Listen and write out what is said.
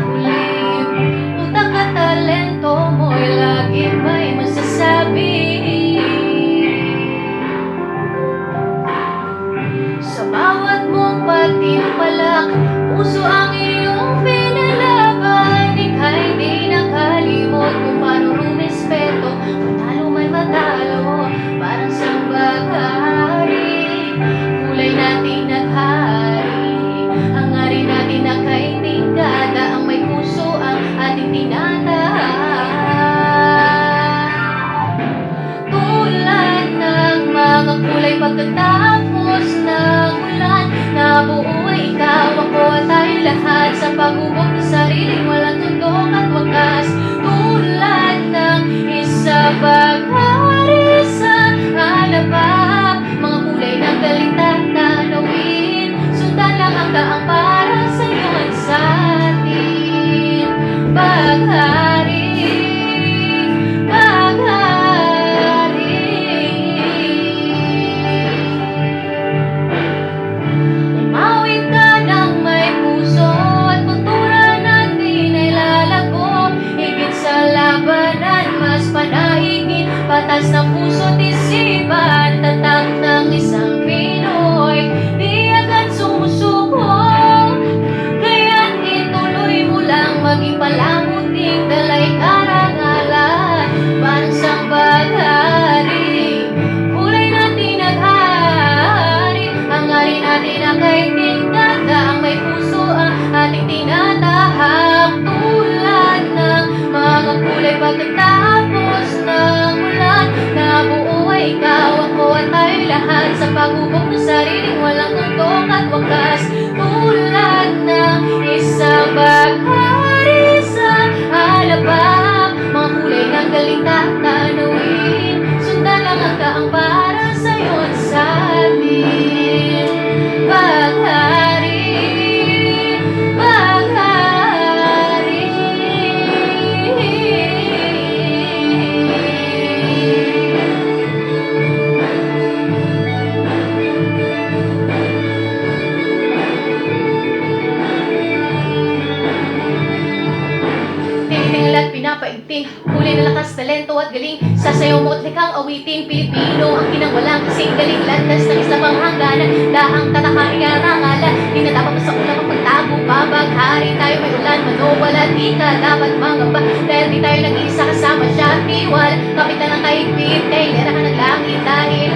love. Pagkatapos ng ulan Nabuo ikaw, ako at tayo lahat. Sa paghubog ng sariling walang tundok at wakas. Tulad ng isa paghari sa halapak Mga kulay ng galing tatanawin Sundan lang ang daang natin na Ang may puso ang ating tinatahak pinapaigting Kulay na lakas, talento at galing Sasayaw mo at likang awitin. Pilipino ang kinangwalang kasing galing Landas ng isa pang hangganan Dahang tatakaring arangalan Di na sa ulang ang pagtago. Babaghari tayo may ulan Manowala di ka dapat mangamba. Dahil di tayo nag-iisa kasama siya at tiwal Kapitan ng kahigpit Kailera ka ng langit dahil